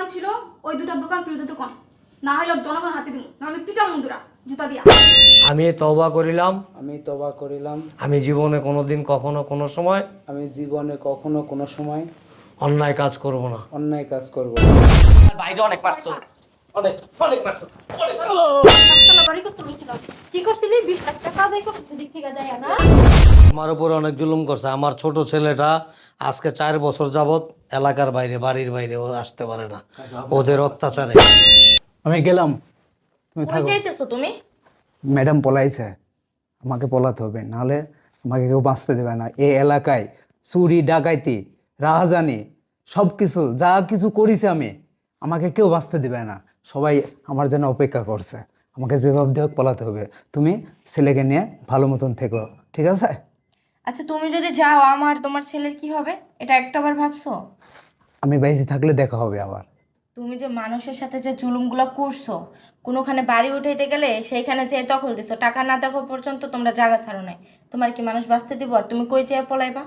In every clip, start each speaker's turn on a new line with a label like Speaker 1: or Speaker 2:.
Speaker 1: দোকান ছিল ওই দুটা দোকান ফিরতে দোকান না হলে জনগণ হাতে দিব না হলে পিটা মুন্দুরা জুতা দিয়া।
Speaker 2: আমি তওবা করিলাম।
Speaker 3: আমি তওবা করিলাম।
Speaker 2: আমি জীবনে কোনোদিন কখনো কোনো সময়
Speaker 3: আমি জীবনে কখনো কোনো সময়
Speaker 2: অন্যায় কাজ করব না।
Speaker 3: অন্যায় কাজ করব না।
Speaker 4: বাইরে অনেক মারছো অনেক অনেক মারছো অনেক
Speaker 5: পাঁচতলা বাড়ি করতে বলেছিলাম। কি করছিলি? বিশ লাখ টাকা আদায় করছিস দিক থেকে যায় না
Speaker 2: আমার উপরে অনেক জুলুম করছে। আমার ছোট ছেলেটা আজকে চার বছর যাবত এলাকার বাইরে বাড়ির বাইরে ও আসতে পারে না। ওদের অত্যাচারে।
Speaker 3: আমি গেলাম। তুমি
Speaker 4: কই
Speaker 3: থাকো।
Speaker 4: যাইতেছো তুমি?
Speaker 3: ম্যাডাম পলাইছে। আমাকে পলাতে হবে। নাহলে আমাকে কেউ বাঁচতে দেবে না। এই এলাকায় চুরি ডাকাইতি রাহাজানি সব কিছু যা কিছু করেছি আমি আমাকে কেউ বাঁচতে দেবে না। সবাই আমার জন্য অপেক্ষা করছে। আমাকে যেভাবে হোক পলাতে হবে। তুমি ছেলেকে নিয়ে ভালো মতন থেকো ঠিক আছে?
Speaker 6: আচ্ছা তুমি যদি যাও আমার তোমার ছেলের কি হবে? এটা একটাবার ভাবছ?
Speaker 3: আমি বাইসে থাকলে দেখা হবে আবার।
Speaker 6: তুমি যে মানুষের সাথে যে জুলুমগুলো করছ কোনোখানে বাড়ি উঠাইতে গেলে সেইখানে যে দখল দিছো। টাকা না দেখো পর্যন্ত তোমরা জায়গা ছাড়ো নাই। তোমার কি মানুষ বাঁচতে দিব? আর তুমি কই যেয়ে পলাইবা?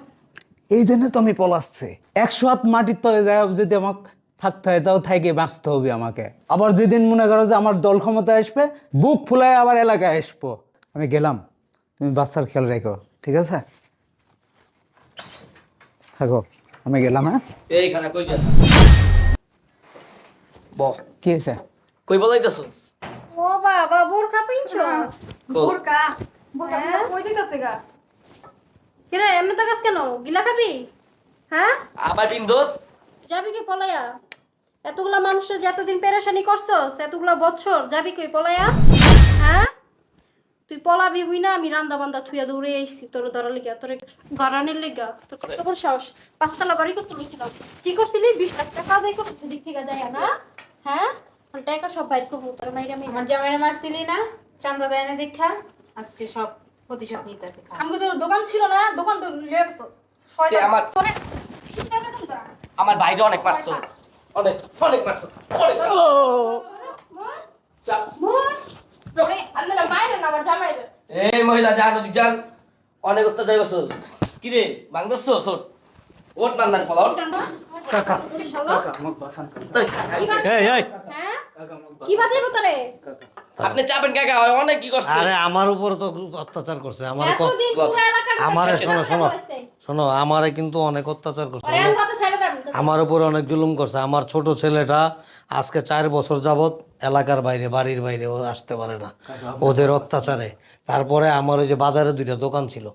Speaker 3: এই জন্য তো আমি পলাচ্ছি। একশো হাত মাটির তলে যায় যদি আমাকে থাকতে হয় তাও থাইকে বাঁচতে হবে আমাকে। আবার যেদিন মনে করো যে আমার দল ক্ষমতা আসবে বুক ফুলায় আবার এলাকায় আসব। আমি গেলাম। তুমি বাচ্চার খেয়াল রেখো ঠিক আছে? থাকো আমি গেলাম হ্যাঁ?
Speaker 4: এইখানে কই বল
Speaker 3: কি হয়েছে?
Speaker 4: কই বলাইতেছস?
Speaker 5: ও বাবা বোরখা পিনছো?
Speaker 1: বোরকা বোরকা কই দিতেছে গা?
Speaker 5: কিরে এমনি কেন? গিলা খাবি? হ্যাঁ?
Speaker 4: আবার বিন্দোস
Speaker 5: যাবি কি পলাইয়া এতগুলা মানুষের যে এতদিন পেরেশানি করছস এতগুলা বছর যাবি কই পলাইয়া হ্যাঁ? তুই পলাবি হই না আমি রান্দা বান্দা থুইয়া দৌড়ে আইছি তোর ধরা লিগা তোর গরানের লিগা তোর কত বড় সাহস। পাঁচতলা বাড়ি করতে বলেছিলাম কি করছিলি? বিশ লাখ টাকা আদায় করছিস দিক থেকে যায় না? হ্যাঁ? টাকা সব বাইর করব তোর মাইরা আমি
Speaker 7: আমার জামাইরে মারছিলি না? চান্দা দেয় না দেখা? আজকে সব প্রতিশোধ নিতেছে।
Speaker 1: আমাকে তো দোকান ছিল না দোকান তো লিয়ে গেছো।
Speaker 4: আমার
Speaker 1: তোরে কিসের বেতন তোরা?
Speaker 4: আমার বাইরে অনেক মারছো। অনেক অনেক মারছো। অনেক এই মহিলা জান নদী যান। অনেক অত্যাচার করছস। কি রে ভাঙদছ সোট ওট মান্দার পলা ওট
Speaker 2: এই এই।
Speaker 5: হ্যাঁ? কি বাজাইবো তোরে?
Speaker 4: আপনি চাপেন কাকা অনেক কি করছে।
Speaker 2: আরে আমার উপরে তো অত্যাচার করছে। আমার
Speaker 5: এতদিন
Speaker 2: আমারে শোনো শোনো। শোনো আমারে কিন্তু অনেক অত্যাচার করছে। আমার উপরে অনেক জুলুম করছে। আমার ছোট ছেলেটা আজকে চার বছর যাবত এলাকার বাইরে বাড়ির বাইরে ও আসতে পারে না। ওদের অত্যাচারে। তারপরে আমার ওই যে বাজারে দুইটা দোকান ছিল।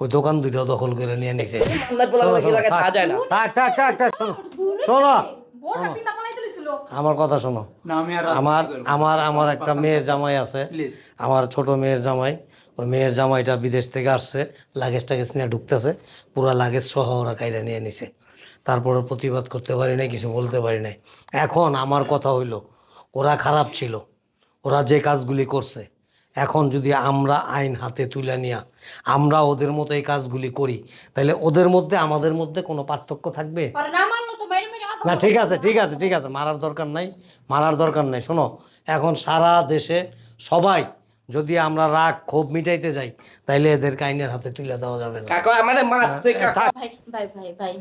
Speaker 2: ওই দোকান দুইটা দখল করে নিয়ে নিছে। শোনো, আমার কথা শোনো।
Speaker 3: না আমি আর
Speaker 2: আমার আমার আমার একটা মেয়ের জামাই আছে। আমার ছোট মেয়ের জামাই। ওই মেয়ের জামাইটা বিদেশ থেকে আসছে। লাগেজ টাগেজ নিয়ে ঢুকতেছে। পুরো লাগেজ সহ ওরা কাইরা নিয়ে নিছে। তারপরে প্রতিবাদ করতে পারি নাই কিছু বলতে পারি নাই। এখন আমার কথা হইল ওরা খারাপ ছিল ওরা যে কাজগুলি করছে এখন যদি আমরা আইন হাতে তুলে নিয়া আমরা ওদের মতো এই কাজগুলি করি তাহলে ওদের মধ্যে আমাদের মধ্যে কোনো পার্থক্য থাকবে?
Speaker 5: না
Speaker 2: ঠিক আছে ঠিক আছে ঠিক আছে মারার দরকার নাই মারার দরকার নাই শোনো এখন সারা দেশে সবাই যদি আমরা রাগ ক্ষোভ মিটাইতে যাই তাইলে এদেরকে আইনের হাতে তুলে দেওয়া যাবে না।
Speaker 4: কাকা
Speaker 6: ভাই ভাই ভাই।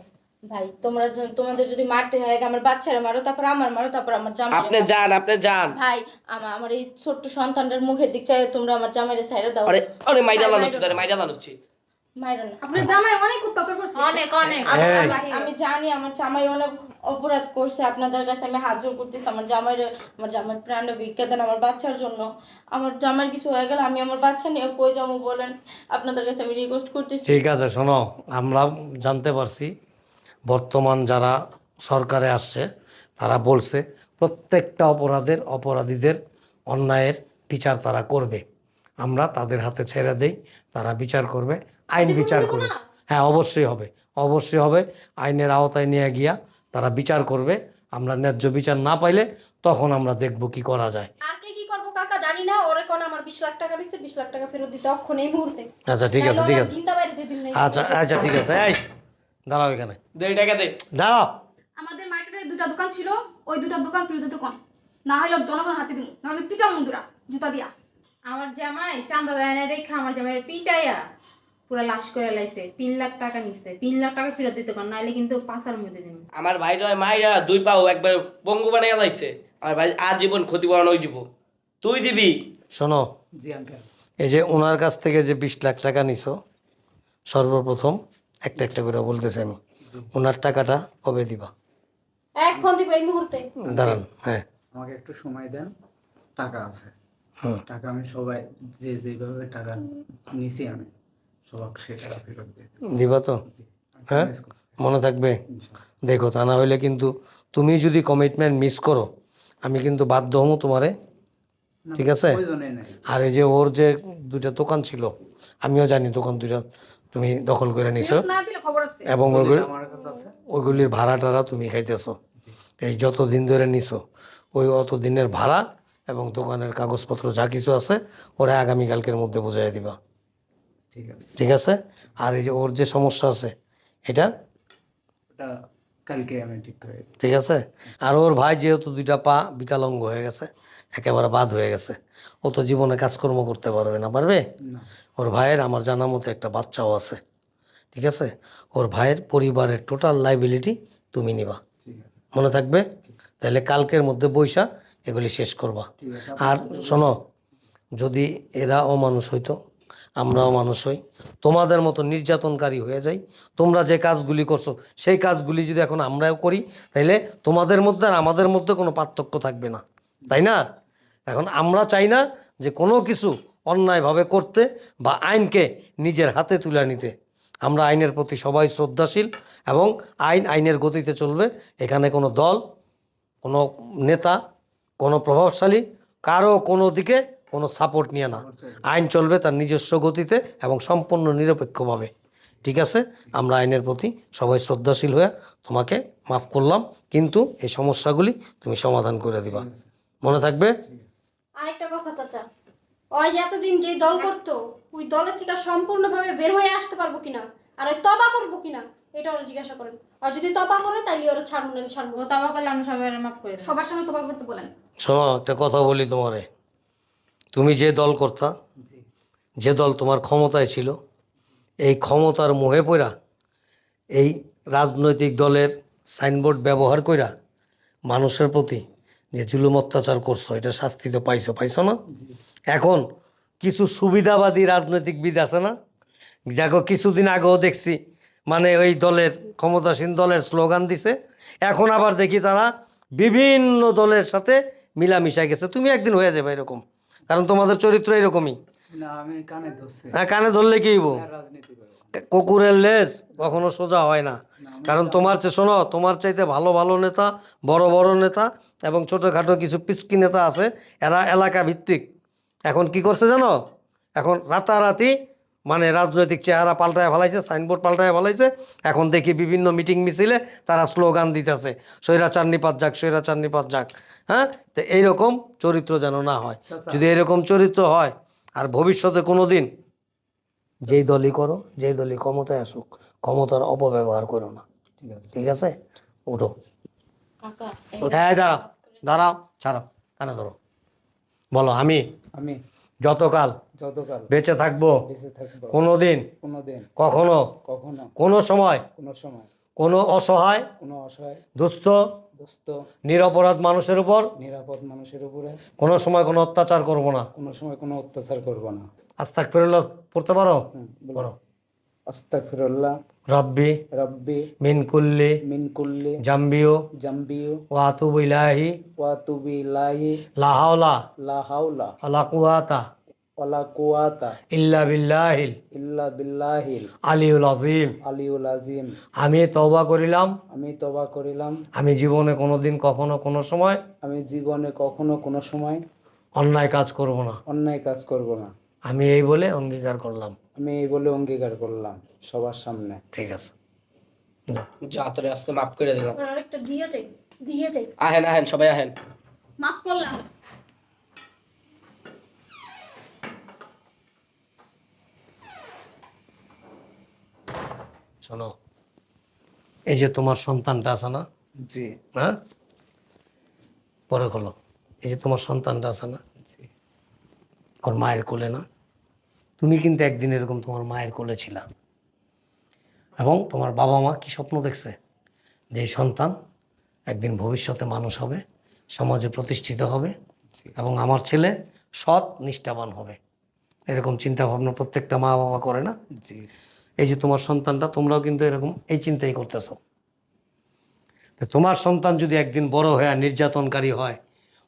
Speaker 6: ভাই তোমরা তোমাদের যদি মারতে হয় আমার বাচ্চারা মারো তারপর আমার মারো তারপর আমার জামাই
Speaker 4: আপনি যান আপনি যান।
Speaker 6: ভাই আমার আমার এই ছোট্ট সন্তানটার মুখের দিক চাই তোমরা আমার জামাইরে সাইডে দাও।
Speaker 4: আরে আরে মাইরা লানো উচিত আরে মাইরা লানো উচিত
Speaker 6: মাইরো না।
Speaker 1: আপনার জামাই অনেক অত্যাচার করছে।
Speaker 7: অনেক অনেক।
Speaker 6: আমি-
Speaker 2: এই।
Speaker 6: আমি- জানি আমার জামাই অনেক অপরাধ করছে আপনাদের কাছে আমি হাত জোর করতেছি আমার জামাইয়ের আমার জামাইয়ের প্রাণটা ভিক্ষা দেন আমার বাচ্চার জন্য। আমার জামাইয়ের কিছু হয়ে গেলে আমি আমার বাচ্চা নিয়ে কই যাব বলেন? আপনাদের কাছে আমি রিকোয়েস্ট করতেছি।
Speaker 2: ঠিক আছে শোনো আমরা জানতে পারছি বর্তমান যারা সরকারে আসছে তারা বলছে প্রত্যেকটা অপরাধের অপরাধীদের অন্যায়ের বিচার তারা করবে। আমরা তাদের হাতে ছেড়ে দেই তারা বিচার করবে আইন বিচার করবে। হ্যাঁ অবশ্যই হবে অবশ্যই হবে। আইনের আওতায় নিয়ে গিয়া তারা বিচার করবে। আমরা ন্যায্য বিচার না পাইলে তখন আমরা দেখব কি করা যায়।
Speaker 5: আর কে কি করব কাকা? জানি না। ওরে কোন আমার বিশ লাখ টাকা দিচ্ছে বিশ লাখ টাকা ফেরত দিতে অক্ষণ এই মুহূর্তে।
Speaker 2: আচ্ছা ঠিক আছে ঠিক আছে। আচ্ছা আচ্ছা ঠিক আছে। এই দাঁড়াও এখানে।
Speaker 4: দে টাকা দে।
Speaker 2: দাঁড়াও।
Speaker 1: আমাদের মার্কেটে দুটা দোকান ছিল ওই দুটা দোকান ফিরতে দোকান না হলে জনগণ হাতে দিব নাহলে পিটা মন্দুরা জুতা দিয়া।
Speaker 7: আমার জামাই চান্দা দেয় না দেখা আমার জামাইরে পিটাইয়া পুরো লাশ করে লাইছে তিন লাখ টাকা নিচ্ছে তিন লাখ টাকা ফেরত দিতে পার নাহলে কিন্তু পাঁচার মধ্যে দেবেন
Speaker 4: আমার ভাইটা মাইরা দুই পাও একবার বঙ্গু বানাইয়া লাইছে আমার ভাই আজীবন ক্ষতিপূরণ ওই দিব তুই দিবি?
Speaker 2: শোনো
Speaker 3: জি আঙ্কেল
Speaker 2: এই যে ওনার কাছ থেকে যে বিশ লাখ টাকা নিছো সর্বপ্রথম একটা একটা করে বলতেছি আমি। ওনার টাকাটা কবে দিবা?
Speaker 5: এখন দিব এই মুহূর্তে।
Speaker 2: দাঁড়ান হ্যাঁ।
Speaker 3: আমাকে একটু সময় দেন টাকা আছে।
Speaker 2: হুম।
Speaker 3: টাকা আমি সবাই যে যেভাবে টাকা নিছি আমি সবাক সে টাকা ফেরত দিবা।
Speaker 2: তো? হ্যাঁ? মনে থাকবে? দেখো তা না হইলে কিন্তু তুমি যদি কমিটমেন্ট মিস করো আমি কিন্তু বাধ্য হব তোমারে। ঠিক আছে? আর এই যে ওর যে দুইটা দোকান ছিল আমিও জানি দোকান দুইটা তুমি দখল করে নিছো।
Speaker 1: ফেরত না দিলে খবর আছে।
Speaker 2: এবং ওইগুলির ভাড়া টাড়া তুমি খাইতেছো। এই যত দিন ধরে নিছো ওই অত দিনের ভাড়া এবং দোকানের কাগজপত্র যা কিছু আছে ওরা আগামীকালকের মধ্যে বোঝাই দিবা।
Speaker 3: ঠিক আছে।
Speaker 2: ঠিক আছে? আর এই যে ওর যে সমস্যা আছে এটা
Speaker 3: কালকে আমি ঠিক করে
Speaker 2: ঠিক আছে? আর ওর ভাই যেহেতু দুইটা পা বিকালঙ্গ হয়ে গেছে একেবারে বাদ হয়ে গেছে ও তো জীবনে কাজকর্ম করতে পারবে না পারবে? ওর ভাইয়ের আমার জানা মতো একটা বাচ্চাও আছে ঠিক আছে? ওর ভাইয়ের পরিবারের টোটাল লাইবিলিটি তুমি নিবা। মনে থাকবে? তাহলে কালকের মধ্যে বৈশা এগুলি শেষ করবা। আর শোনো যদি এরা অমানুষ হইতো আমরাও মানুষ হই। তোমাদের মতো নির্যাতনকারী হয়ে যাই। তোমরা যে কাজগুলি করছ, সেই কাজগুলি যদি এখন আমরাও করি, তাইলে তোমাদের মধ্যে আর আমাদের মধ্যে কোনো পার্থক্য থাকবে না। তাই না? এখন আমরা চাই না যে কোনো কিছু অন্যায়ভাবে করতে বা আইনকে নিজের হাতে তুলে নিতে। আমরা আইনের প্রতি সবাই শ্রদ্ধাশীল এবং আইন আইনের গতিতে চলবে। এখানে কোনো দল, কোনো নেতা, কোনো প্রভাবশালী, কারও কোনো দিকে কোনো সাপোর্ট নিয়ে না। আইন চলবে তার নিজস্ব গতিতে এবং সম্পূর্ণ নিরপেক্ষভাবে। ঠিক আছে? আমরা আইনের প্রতি সবাই শ্রদ্ধাশীল হয়ে তোমাকে মাফ করলাম কিন্তু এই সমস্যাগুলি তুমি সমাধান করে দিবা। মনে থাকবে?
Speaker 5: আরেকটা কথা চাচা ওই যে এতদিন যে দল করতো ওই দলের থেকে সম্পূর্ণভাবে বের হয়ে আসতে পারব কিনা? আর ওই তবা করব কিনা? এটা ওরা জিজ্ঞাসা করেন আর যদি তবা করে তাইলে ওরা ছাড়বো না ছাড়বো।
Speaker 7: তাবা করলে আমরা সবাই মাফ করে
Speaker 1: সবার সামনে তোমার করতে বলেন।
Speaker 2: শোনো একটা কথা বলি তোমারে। তুমি যে দল করতা যে দল তোমার ক্ষমতায় ছিল এই ক্ষমতার মোহে পড়া এই রাজনৈতিক দলের সাইনবোর্ড ব্যবহার কইরা মানুষের প্রতি যে জুলুম অত্যাচার করছ এটা শাস্তি তো পাইছো পাইছো না? এখন কিছু সুবিধাবাদী রাজনৈতিকবিদ আছে না? যাকে কিছুদিন আগেও দেখছি মানে ওই দলের ক্ষমতাসীন দলের স্লোগান দিছে এখন আবার দেখি তারা বিভিন্ন দলের সাথে মিলামিশা গেছে। তুমি একদিন হয়ে যাবে এরকম। কারণ তোমাদের চরিত্র এরকমই। হ্যাঁ কানে ধরলে কি হইব? কুকুরের লেজ কখনো সোজা হয় না। কারণ তোমার চেয়ে শোনো তোমার চাইতে ভালো ভালো নেতা বড় বড় নেতা এবং ছোটোখাটো কিছু পিসকি নেতা আছে। এরা এলাকা ভিত্তিক এখন কি করছে জানো? এখন রাতারাতি মানে রাজনৈতিক চেহারা পাল্টায় ফেলাইছে সাইনবোর্ড পাল্টায় ফেলাইছে। এখন দেখি বিভিন্ন মিটিং মিছিলে তারা স্লোগান দিতেছে স্বৈরাচার নিপাত যাক স্বৈরাচার নিপাত যাক। হ্যাঁ? তো এইরকম চরিত্র যেন না হয়। যদি এরকম চরিত্র হয় আর ভবিষ্যতে কোনো দিন যেই দলই করো যেই দলই ক্ষমতায় আসুক ক্ষমতার অপব্যবহার করো না।
Speaker 3: ঠিক আছে।
Speaker 2: ঠিক আছে? উঠো।
Speaker 6: কাকা
Speaker 2: হ্যাঁ দাঁড়াও দাঁড়াও ছাড়াও কানে ধরো। বলো আমি?
Speaker 3: আমি।
Speaker 2: যতকাল
Speaker 3: যতকাল
Speaker 2: বেঁচে থাকব
Speaker 3: বেঁচে থাকব।
Speaker 2: কোনো দিন
Speaker 3: কোনোদিন
Speaker 2: কখনো
Speaker 3: কখনো
Speaker 2: কোনো সময়
Speaker 3: কোনো সময়
Speaker 2: কোনো অসহায়
Speaker 3: কোনো অসহায়
Speaker 2: দুস্থ
Speaker 3: দুস্থ
Speaker 2: নিরাপরাধ মানুষের উপর
Speaker 3: নিরাপদ মানুষের উপরে
Speaker 2: কোনো সময় কোনো অত্যাচার করব না।
Speaker 3: কোনো সময় কোনো অত্যাচার করব না।
Speaker 2: আস্তাক থাক পড়তে পারো?
Speaker 3: বলো। আস্তাগফিরুল্লাহ।
Speaker 2: রব্বি
Speaker 3: রব্বি
Speaker 2: মিন কুল্লি
Speaker 3: মিন কুল্লি
Speaker 2: জাম্বিও
Speaker 3: জাম্বিউ
Speaker 2: ওয়া আতুবু ইলাহি
Speaker 3: ওয়া তুবি ইলাহি
Speaker 2: লা হাওলা
Speaker 3: লা হাওলা
Speaker 2: ওয়ালা কুওয়াতা
Speaker 3: ওয়ালা কুওয়াতা
Speaker 2: ইল্লা বিল্লাহিল
Speaker 3: ইল্লা বিল্লাহিল।
Speaker 2: আলিউল আজিম
Speaker 3: আলিউল আজিম
Speaker 2: আমি তওবা করিলাম।
Speaker 3: আমি তবা করিলাম।
Speaker 2: আমি জীবনে কোনোদিন কখনো কোনো সময়
Speaker 3: আমি জীবনে কখনো কোনো সময়
Speaker 2: অন্যায় কাজ করব না।
Speaker 3: অন্যায় কাজ করব না।
Speaker 2: আমি এই বলে অঙ্গীকার করলাম।
Speaker 3: আমি এই বলে অঙ্গীকার করলাম সবার সামনে।
Speaker 2: ঠিক আছে।
Speaker 4: যা তোরে আজকে মাফ করে দিলাম।
Speaker 5: আর একটা দিয়ে যাই দিয়ে যাই।
Speaker 4: আহেন আহেন সবাই আহেন।
Speaker 1: মাফ করলাম।
Speaker 2: শোনো এই যে তোমার সন্তানটা আছে না?
Speaker 3: জি।
Speaker 2: হ্যাঁ? পরে খোলো এই যে তোমার সন্তানটা আছে না?
Speaker 3: জি।
Speaker 2: ওর মায়ের কোলে না? তুমি কিন্তু একদিন এরকম তোমার মায়ের কোলে ছিলা। এবং তোমার বাবা মা কি স্বপ্ন দেখছে? যে সন্তান একদিন ভবিষ্যতে মানুষ হবে সমাজে প্রতিষ্ঠিত হবে এবং আমার ছেলে সৎ নিষ্ঠাবান হবে। এরকম চিন্তা ভাবনা প্রত্যেকটা মা বাবা করে না? এই যে তোমার সন্তানটা তোমরাও কিন্তু এরকম এই চিন্তাই করতেছো। তোমার সন্তান যদি একদিন বড় হয়ে নির্যাতনকারী হয়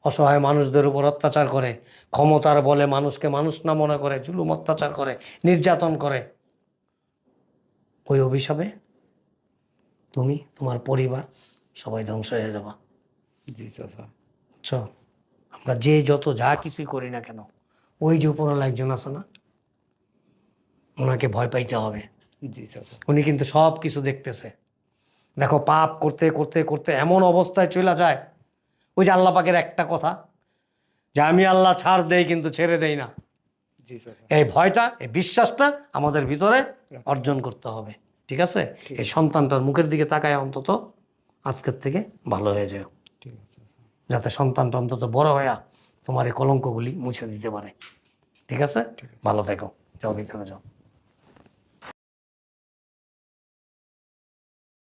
Speaker 2: অসহায় মানুষদের উপর অত্যাচার করে ক্ষমতার বলে মানুষকে মানুষ না মনে করে জুলুম অত্যাচার করে নির্যাতন করে। ওই অভিশাপে তুমি তোমার পরিবার সবাই ধ্বংস হয়ে যাবা।
Speaker 3: জি চাচা
Speaker 2: বুঝছ আমরা যে যত যা কিছুই করি না কেন ওই যে উপরওয়ালা একজন আছে না ওনাকে ভয় পাইতে হবে।
Speaker 3: জি চাচা
Speaker 2: উনি কিন্তু সব কিছু দেখতেছে। দেখো পাপ করতে করতে করতে এমন অবস্থায় চলে যায় ওই যে আল্লাহ পাকের একটা কথা যে আমি আল্লাহ ছাড় দেই কিন্তু ছেড়ে দেই না। এই ভয়টা এই বিশ্বাসটা আমাদের ভিতরে অর্জন করতে হবে ঠিক আছে? এই সন্তানটার মুখের দিকে তাকায় অন্তত আজকের থেকে ভালো হয়ে
Speaker 3: আছে
Speaker 2: যাতে সন্তানটা অন্তত বড় হয়ে তোমার এই কলঙ্কগুলি মুছে দিতে পারে। ঠিক আছে। ভালো থেকো। যাও ভিতরে যাও।